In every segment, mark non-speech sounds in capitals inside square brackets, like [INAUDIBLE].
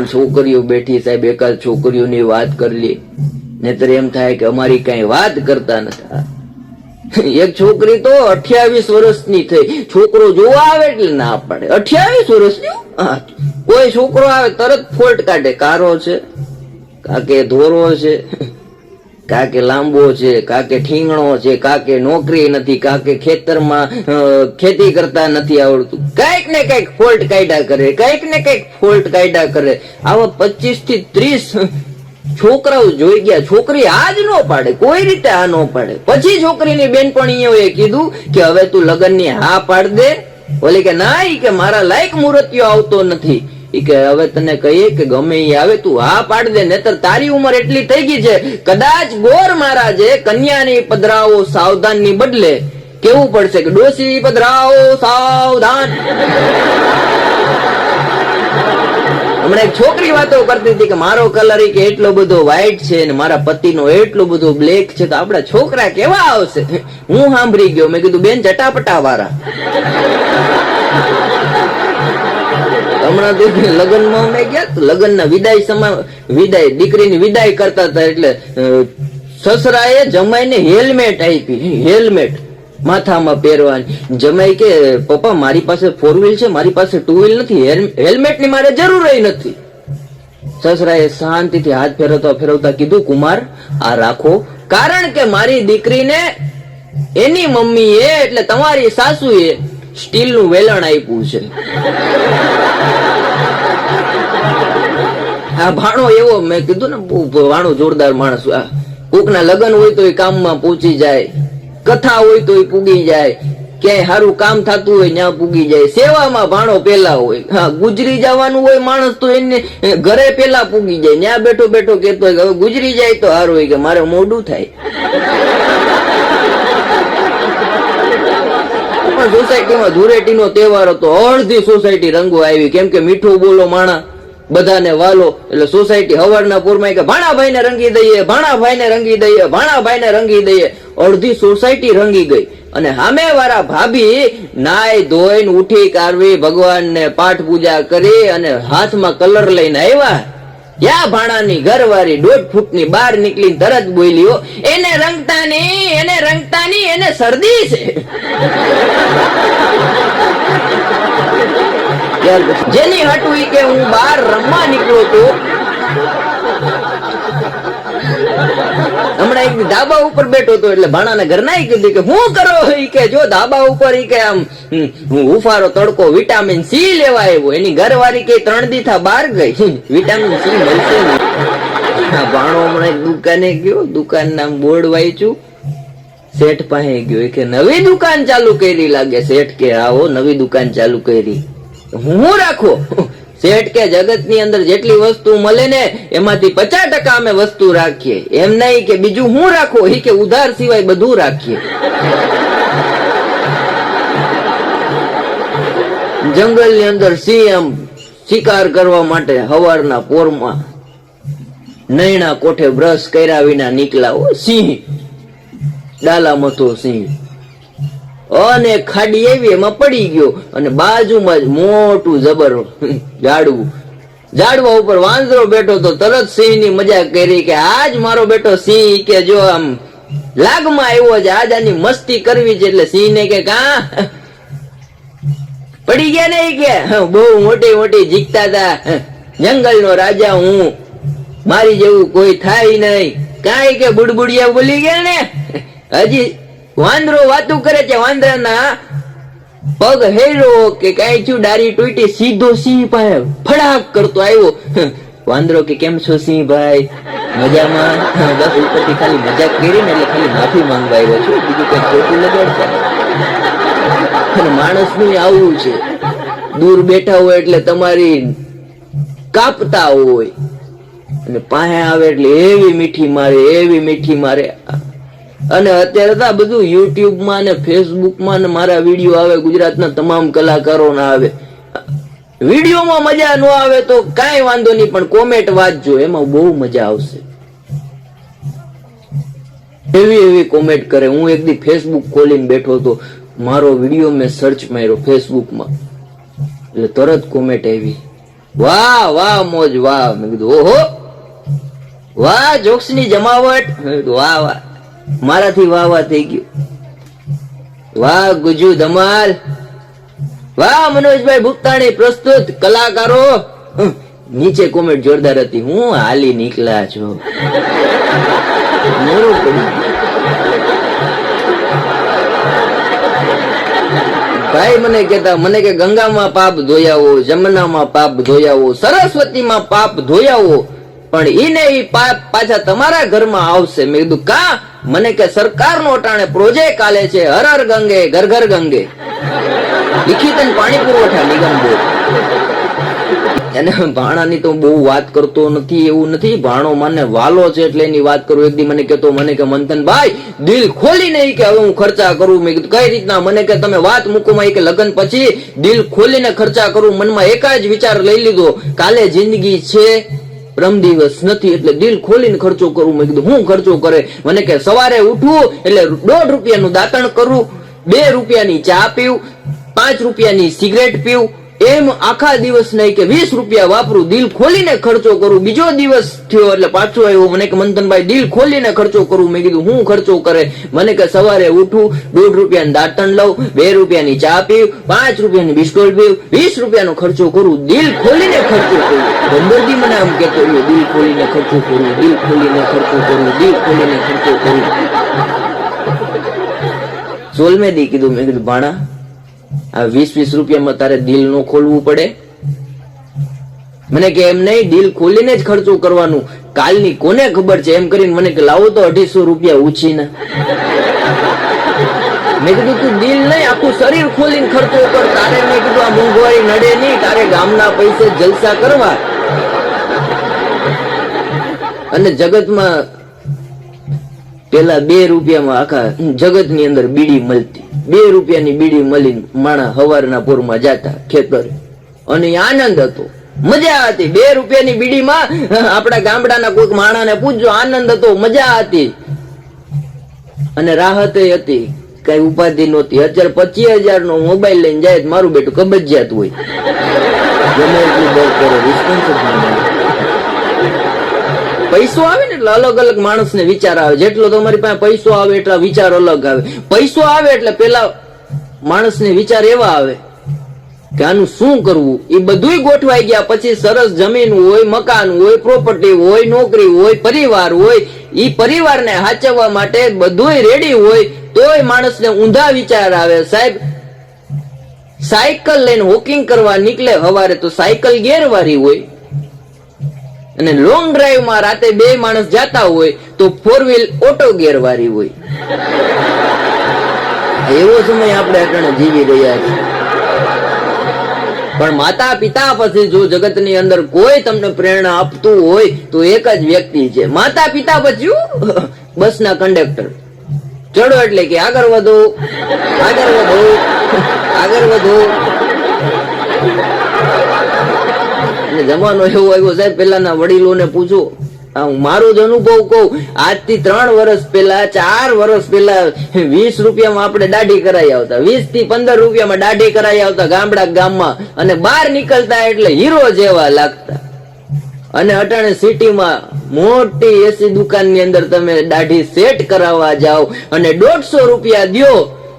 પણ છોકરીઓ બેઠી સાહેબ, એકાદ છોકરીઓની વાત કરી લે. એમ થાય કે અમારી કઈ વાત કરતા નથી એક છોકરી તો અઠ્યાવીસ વર્ષની થઈ. છોકરો જોવા આવે એટલે ના પાડે. અઠ્યાવીસ વર્ષની? કોઈ છોકરો આવે તરત ફોલ્ટ કાઢે. કારો છે. કાકે ધોરો છે. કાકે લાંબો છે, કાકે ઠીંગણો છે, કાકે નોકરી નથી, કાકે ખેતરમાં ખેતી કરતા નથી આવડતું. કંઈક ને કંઈક ફોલ્ટ કાયદા કરે, કંઈક ને કંઈક ફોલ્ટ કાયદા કરે. આવા પચીસથી ત્રીસ છોકરાઓ જોઈ ગયા, છોકરી આ જ નો પાડે, કોઈ રીતે આ નો પાડે. પછી છોકરીની બેનપણીઓએ કીધું કે હવે તું લગ્નની હા પાડ દે. ઓલી કે, ના કે મારા લાયક મૂર્તિઓ આવતો નથી. કે હવે તને કહીએ કે ગમે ઈ આવે, તું હા પાડ દે, નહીતર તારી ઉંમર એટલી થઈ ગઈ છે. કદાચ ગોર મહારાજે કન્યાની પધરાવો સાવધાનની બદલે કેવું પડશે કે ડોસી પધરાવો સાવધાન. હમણાં એક છોકરી વાતો કરતી હતી કે મારો કલર કે એટલો બધો વ્હાઈટ છે ને મારા પતિનો એટલો બધો બ્લેક છે, તો આપડા છોકરા કેવા આવશે? હું સાંભળી ગયો, મેં કીધું, બેન ચટાપટા વાળા હમણાં તો લગ્નમાં અમે ગયા લગ્નના વિદાય સમા, વિદાય, દીકરીની વિદાય કરતા હતા એટલે સસરાએ જમાઈને હેલ્મેટ આપી, હેલ્મેટ માથામાં પહેરવાની. જમાઈ કે, પપ્પા, મારી પાસે ફોર વ્હીલ છે, મારી પાસે ટુ વ્હીલ નથી હેલમેટની મારે જરૂર નથી. સસરાએ શાંતિથી હાથ ફેરવતા ફેરવતા કીધું, કુમાર, આ રાખો. કારણ કે મારી દીકરીને એની મમ્મીએ, એટલે તમારી સાસુએ સ્ટીલનું વેલણ આપ્યું છે. આ ભાણો એવો મેં કીધું ને ભાણો જોરદાર માણસ કોકના લગ્ન હોય તો એ કામમાં પહોંચી જાય. કથા હોય તો એ પૂગી જાય. ક્યાંય સારું કામ થતું હોય ત્યાં પૂગી જાય. સેવામાં ભાણો પેલા હોય. હા, ગુજરી જવાનું હોય માણસ તો એને ઘરે પેલા પૂગી જાય. ત્યાં બેઠો બેઠો કેતો હોય હવે ગુજરી જાય તો સારું હોય કે, મારે મોડું થાય. પણ સોસાયટીમાં ધૂળેટીનો તહેવાર હતો. અડધી સોસાયટી રંગો આવી. કેમ કે મીઠું બોલો માણા. બધાને વાલો, એટલે સોસાયટી હવારના પૂરમાં કે ભાણાભાઈ ને રંગી દઈએ ભાણાભાઈ ને રંગી દઈએ ભાણાભાઈ ને રંગી દઈએ, અડધી સોસાયટી રંગી ગઈ. અને સામે વાળા ભાભી નાય ધોઈને ઉઠી કારવી, ભગવાનને પાઠ પૂજા કરી અને હાથમાં કલર લઈને આવ્યા. યા ભાણાની ઘરવાળી દોઢ ફૂટની બહાર નીકળી તરત બોલ્યો, એને રંગતા નહીં એને રંગતા નહીં એને શરદી છે. જેની હટવી કે હું બહાર રમવા નીકળ્યો હતો હમણાં એક ધાબા ઉપર બેઠો હતો એટલે ભાણાને ઘરના ઈ કીધું કે હું કરો? ઈ કે જો ધાબા ઉપર ઈ કે આમ હમ, ઉફારો તડકો વિટામિન સી લેવા આવ્યો. એની ઘરવાળી કે ત્રણ દીથા બહાર ગઈ. વિટામિન સી મળશે ભાણો હમણાં દુકાને ગયો. દુકાન નામ બોર્ડ વાંચ્યું. શેઠ પાસે ગયો. કે નવી દુકાન ચાલુ કરી. લાગે શેઠ કે આવો નવી દુકાન ચાલુ કરી. હું રાખું? શેઠ કે જગતની અંદર જેટલી વસ્તુ મળે ને, એમાંથી પચાસ ટકા અમે વસ્તુ રાખીએ. એમ નહીં કે બીજું હું રાખો એ કે ઉધાર સિવાય બધું રાખીએ. જંગલની અંદર સિંહ એમ શિકાર કરવા માટે હવારના પોરમાં નૈણા કોઠે બ્રશ કર્યા વિના નીકળાવો સિંહ. ડાલા મથો સિંહ. અને ખાડી આવી એમાં પડી ગયો. અને બાજુમાં જ મોટું જબર ઝાડવું. ઝાડવા ઉપર વાંદરો બેઠો તો તરત સિંહની મજા કરી કે, આજ મારો બેટો સિંહ કે જો આમ લાગમાં આવ્યો છે, આજ આની મસ્તી કરવી છે એટલે સિંહ ને કે, કા? પડી ગયા ને કે? બહુ મોટી મોટી જીકતા હતા જંગલ નો રાજા હું. મારી જેવું કોઈ થાય નહીં. કાંઈ કે બુડબુડિયા બોલી ગયા ને? હજી વાંદરો વાતું કરે છે વાંદરાના પગ હેરો કે કઈ છું ડારી તૂટી, સીધો સિંહ પાસે ફડાક કરતો આવ્યો. વાંદરો કે કેમ છો સિંહ ભાઈ? મજામાં? બસ ઉપરથી ખાલી મજાક કરી ને એટલે ખાલી માફી માંગવા આવ્યો છું. બીજું કઈ ખોટું લગાડશે અને માણસનું આવું છે. દૂર બેઠા હોય એટલે તમારી કાપતા હોય. અને પાસે આવે એટલે એવી મીઠી મારે, એવી મીઠી મારે. અને અત્યારે તો આ બધું યુટ્યુબમાં ને ફેસબુકમાં ને મારા વીડિયો આવે, ગુજરાતના તમામ કલાકારોના આવે. વિડીયોમાં મજા ન આવે તો કાંઈ વાંધો નહીં, પણ કોમેન્ટ વાંચજો, એમાં બહુ મજા આવશે. એવી એવી કોમેન્ટ કરે. હું એક દી ફેસબુક ખોલીને બેઠો હતો. મારો વીડિયો મેં સર્ચ માર્યો ફેસબુકમાં. એટલે તરત કોમેન્ટ આવી. વાહ વાહ, મોજ, વાહ. મેં કીધું, ઓહો. વાહ, જોક્સની જમાવટ. વાહ વાહ. મારાથી વાહ વાહ થઈ ગયું. વાહ, ગુજુ ધમાલ. વાહ, મનોજભાઈ ભૂપતાણી, પ્રસ્તુત કલાકારો. નીચે કોમેન્ટ જોરદાર હતી. હું હાલી નીકળ્યા છો. ભાઈ, મને કેતા મને કે ગંગામાં પાપ ધોયાવો, જમનામાં પાપ ધોયાવો, સરસ્વતીમાં પાપ ધોયાવો. પણ ઈને ઈ પાછા તમારા ઘરમાં આવશે. મેં કીધું, કા? મને કે સરકારનો અટાણે પ્રોજેક્ટ આલે છે હર હર ગંગે ઘર ઘર ગંગે લિખિત પાણી પુરવઠા નિગમ એને ભાણાની તો બહુ વાત કરતો નથી, એવું નથી. ભાણો મને વાલો છે એટલે એની વાત કરું. એક દી મને કહેતો, મને કે મંથન ભાઈ દિલ ખોલી નહીં કે હવે હું ખર્ચા કરું. મેં કીધું, કઈ રીતના? મને કે તમે વાત મૂકો ઈ કે લગ્ન પછી દિલ ખોલીને ખર્ચા કરું. મનમાં એક જ વિચાર લઈ લીધો. કાલે જિંદગી છે પરમ દિવસ નથી એટલે દિલ ખોલીને ખર્ચો કરું. મેં કીધું, હું ખર્ચો કરે? મને કે સવારે ઉઠવું એટલે દોઢ રૂપિયાનું દાંતણ કરું, બે રૂપિયાની ચા પીવું પાંચ રૂપિયાની સિગરેટ પીવું એમ આખા દિવસ નહીં કે વીસ રૂપિયા વાપરું, દિલ ખોલીને ખર્ચો કરું. બીજો દિવસ થયો એટલે પાછો આવ્યો. મને કે, મંથનભાઈ, દિલ ખોલીને ખર્ચો કરું. મેં કીધું, હું ખર્ચો કરે? મને કે, સવારે ઉઠું, દોઢ રૂપિયાની દાંતણ લઉં, બે રૂપિયાની ચા પીવ પાંચ રૂપિયાની બિસ્કોટ પીવ વીસ રૂપિયાનો ખર્ચો કરું. દિલ ખોલીને ખર્ચો કરું. ગંદરજી મને આમ કહેતો રહ્યો, દિલ ખોલીને ખર્ચો કરું, દિલ ખોલીને ખર્ચો કરું, દિલ ખોલીને ખર્ચો કરું. સોલમેદી કીધું, મેં કીધું, ભાણા આ વીસ વીસ રૂપિયામાં તારે દિલ નો ખોલવું પડે? મને કે એમ નહીં દિલ ખોલીને જ ખર્ચો કરવાનું. કાલની કોને ખબર છે? એમ કરીને મને કે લાવો તો અઢીસો રૂપિયા ઉછીને. મેં કીધું, તું દિલ નહીં, આખું શરીર ખોલીને ખર્ચો કર. તારે મેં કીધું, આ મોંઘવારી નડે નહીં, તારે ગામના પૈસે જલસા કરવા. અને જગતમાં પેલા બે રૂપિયામાં આખા જગતની અંદર બીડી મળતી બે રૂપિયાની બીડી મળી માણા હવારના પોરમાં જાતા ખેતરે. અને આનંદ હતો. મજા હતી. બે રૂપિયાની બીડીમાં આપણા ગામડાના કોઈક માણાને પૂછજો આનંદ હતો. મજા હતી. અને રાહત હતી. કઈ ઉપાધિ નહોતી. અત્યારે પચીસ હજાર નો મોબાઈલ લઈને જાય મારું બેટું કબજિયાત હોય. ગમે એટલું દર કરો. રિસ્પોન્સ ના. પૈસો આવે ને એટલે અલગ અલગ માણસને વિચાર આવે. જેટલો તમારી પાસે પૈસો આવે એટલા વિચાર અલગ આવે. પૈસો આવે એટલે પેલા માણસને વિચાર એવા આવે કે આનું શું કરવું? એ બધુંય ગોઠવાઈ ગયા પછી સરસ જમીન હોય, મકાન હોય પ્રોપર્ટી હોય, નોકરી હોય, પરિવાર હોય એ પરિવારને હાચવવા માટે બધુંય રેડી હોય, તોય માણસને ઊંધા વિચાર આવે. સાહેબ, સાયકલ લઈને વોકિંગ કરવા નીકળે હવારે તો સાયકલ ગેરવારી હોય. અને લોંગ ડ્રાઈવમાં રાતે બે માણસ જતા હોય તો ફોર વ્હીલ ઓટો ગેર વાળી હોય. એવો સમય આપણે અટાણે જીવી રહ્યા છીએ. પણ માતા પિતા પછી જો જગતની અંદર કોઈ તમને પ્રેરણા આપતું હોય તો એક જ વ્યક્તિ છે. માતા પિતા પછી બસના કંડક્ટર ચડો એટલે કે આગળ વધો. આગળ વધો. આગળ વધો. અને જમાનો એવો આવ્યો સાહેબ, પેલાના વડીલોને પૂછો. મારો જ અનુભવ કહું, આજથી ત્રણ વર્ષ પહેલા, ચાર વર્ષ પહેલા, વીસ રૂપિયામાં આપણે દાઢી કરાઈ આવતા. વીસથી પંદર રૂપિયામાં દાઢી કરાઈ આવતા ગામડા ગામમાં. અને બહાર નીકળતા એટલે હીરો જેવા લાગતા. અને અટાણે સિટીમાં મોટી એસી દુકાનની અંદર તમે દાઢી સેટ કરાવવા જાઓ અને દોઢસો રૂપિયા દો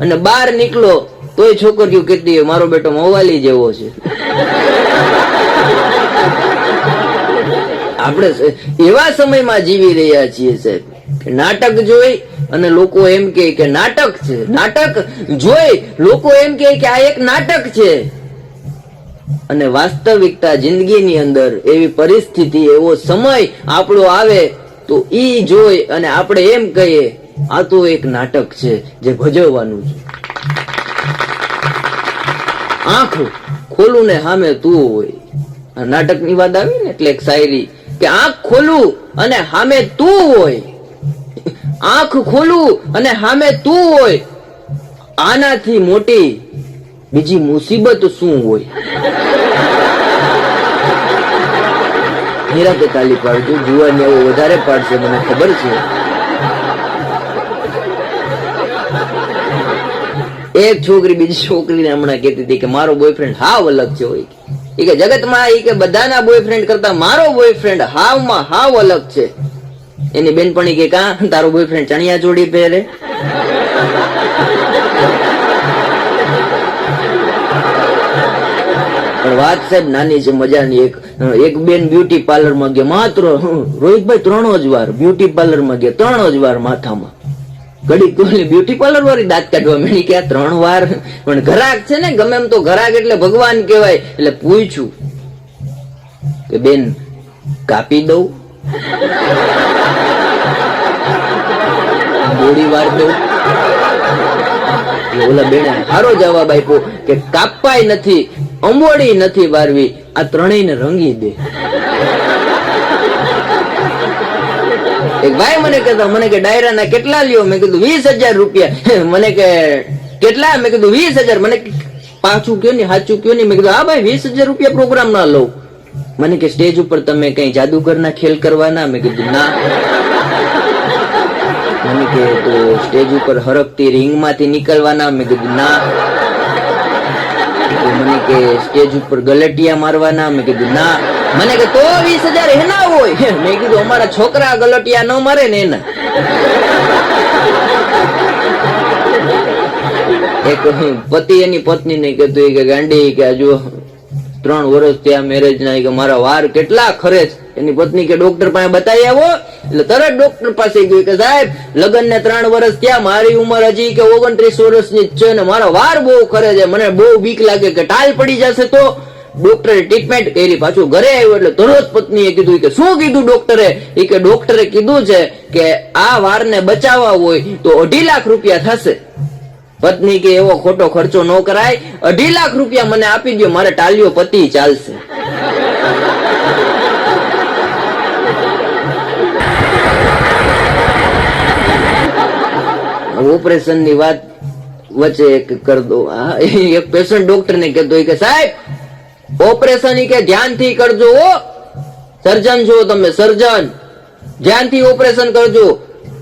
અને બહાર નીકળો, તોય છોકરીઓ કહેતી મારો બેટો મોવાલી જેવો છે. આપણે એવા સમયમાં જીવી રહ્યા છીએ સાહેબ નાટક જોઈ અને લોકો એમ કે કે નાટક છે, નાટક જોઈ લોકો એમ કે કે આ એક નાટક છે. અને વાસ્તવિકતા જિંદગીની અંદર એવી પરિસ્થિતિ, એવો સમય આપણો આવે તો ઈ જોઈ અને આપણે એમ કહીએ, આ તો એક નાટક છે જે ભજવવાનું છે. આંખ ખોલું ને સામે તું હોય. નાટકની વાત આવી ને, એટલે એક શાયરી કે આંખ ખોલું અને સામે તું હોય. આંખ ખોલું અને સામે તું હોય. આનાથી મોટી બીજી મુસીબત શું હોય? નિરાતે તાલી પાડજો જુવાન એવો વધારે પાડશે, મને ખબર છે. એક છોકરી બીજી છોકરીને હમણાં કહેતી હતી કે મારો બોયફ્રેન્ડ હાવ અલગ છે હોય એ કે જગતમાં એ કે બધાના બોયફ્રેન્ડ કરતા મારો બોયફ્રેન્ડ હાવમાં હાવ અલગ છે. એની બેનપણી કે કા, તારો બોયફ્રેન્ડ ચણિયા ચોળી પહેરે. વાત સાહેબ, નાની છે, મજાની એક એક બેન બ્યુટી પાર્લરમાં ગયા, માત્ર રોહિતભાઈ ત્રણ જ વાર બ્યુટી પાર્લરમાં ગયા, ત્રણ જ વાર માથામાં. ઘડી તું બ્યુટી પાર્લર વાળી દાંત કાઢવા મળી કે ત્રણ વાર. પણ ઘરાક છે ને, ગમે એમ તો ઘરાક એટલે ભગવાન કહેવાય. એટલે પૂછ્યું કે બેન, કાપી દઉં? ગોળી વાર દઉં? ઓલા બેને સારો જવાબ આપ્યો કે કાપાય નથી અંબોડી નથી વારવી, આ ત્રણેયને રંગી દે. ભાઈ મને કહેતા, મને કે ડાયરાના કેટલા લ્યો? મેં કીધું, વીસ હજાર રૂપિયા. [LAUGHS] મને કે, કેટલા? મેં કીધું, વીસ હજાર. મને પાછું કયો ને સાચું કયો ને મેં કીધું, હા ભાઈ, વીસ હજાર રૂપિયા પ્રોગ્રામ ના લઉં. મને કે, સ્ટેજ ઉપર તમે કઈ જાદુગરના ખેલ કરવાના? મેં કીધું, ના. મને કે, તો સ્ટેજ ઉપર હરકતી રિંગમાંથી નીકળવાના? મેં કીધું, ના. મને કે, સ્ટેજ ઉપર ગલટિયા મારવાના? મેં કીધું, ના. મને કે તો વીસ હજાર એના હોય. મેં કીધું અમારા છોકરા ગલટિયા ન મરે ને એના. એક પતિ એની પત્ની ને કહેતું કે, ગાંડી, કે આ જો ત્રણ વર્ષ ત્યાં મેરેજ ના કે મારા વાર કેટલા ખરે એની પત્ની કે, ડોક્ટર પાસે બતાવી આવો. એટલે તરત ડોક્ટર પાસે ગયું કે, સાહેબ લગ્ન ને ત્રણ વર્ષ ત્યાં મારી ઉંમર હજી કે ઓગણત્રીસ વર્ષની જ છે ને મારા વાર બહુ ખરે છે. મને બહુ બીક લાગે કે ટાલ પડી જશે તો. ડોક્ટરે ટ્રીટમેન્ટ કરી, પાછું ઘરે આવ્યો એટલે તરત પત્નીએ કીધું કે શું કીધું ડોક્ટરે એ? કે ડોક્ટરે કીધું છે કે આ વારને બચાવવા હોય તો અઢી લાખ રૂપિયા થશે. પત્ની કે એવો ખોટો ખર્ચો ન કરાય, અઢી લાખ રૂપિયા મને આપી દો મારે ટાલ્યો પતિ ચાલશે. ઓપરેશનની વાત વચ્ચે એક કર દો. એક પેશન્ટ ડોક્ટર ને કહેતો કે સાહેબ ઓપરેશન કે ધ્યાનથી કરજો સર્જન છો તમે, સર્જન. ધ્યાનથી ઓપરેશન કરજો.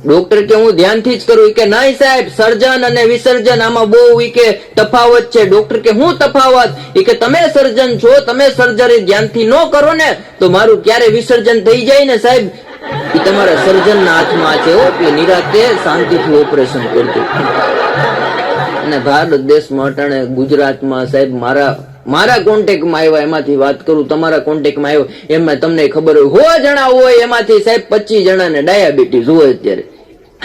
ડોક્ટર કે હું ધ્યાનથી જ કરું કે નહીં સાહેબ, સર્જન અને વિસર્જન આમાં બહુ કે તફાવત છે. ડોક્ટર કે હું તફાવત? કે તમે સર્જન છો, તમે સર્જરી ધ્યાનથી ન કરો ને, તો મારું ક્યારે વિસર્જન થઈ જાય ને સાહેબ? એ તમારા સર્જન ના હાથમાં છે એટલે નિરાતે શાંતિથી ઓપરેશન કરજો. અને ભારત દેશમાં અટાણે ગુજરાતમાં સાહેબ મારા મારા કોન્ટેક્ટમાં આવ્યા, એમાંથી વાત કરું, તમારા કોન્ટેક્ટમાં આવ્યો, એમાં તમને ખબર હોય. હો જણા હોય, એમાંથી સાહેબ પચીસ જણાને ડાયાબિટીસ હોય અત્યારે.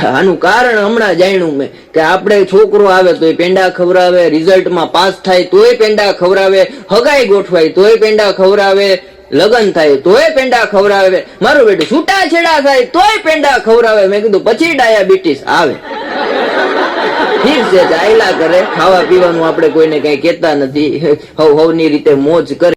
આનું કારણ હમણાં જાણ્યું મેં, કે આપણે છોકરો આવે તો એ પેંડા ખવડાવે રિઝલ્ટમાં પાસ થાય તોય પેંડા ખવડાવે, હગાઈ ગોઠવાય તોય પેંડા ખવડાવે, લગન થાય તોય પેંડા ખવડાવે. મારું બેટું છૂટા છેડા થાય તોય પેંડા ખવડાવે. મેં કીધું, પછી ડાયાબિટીસ આવે. ઠીક છે ચાલ્યા કરે, ખાવા પીવાનું આપણે કોઈને કઈ કેતા નથી. હવ, હવની રીતે મોજ કરે.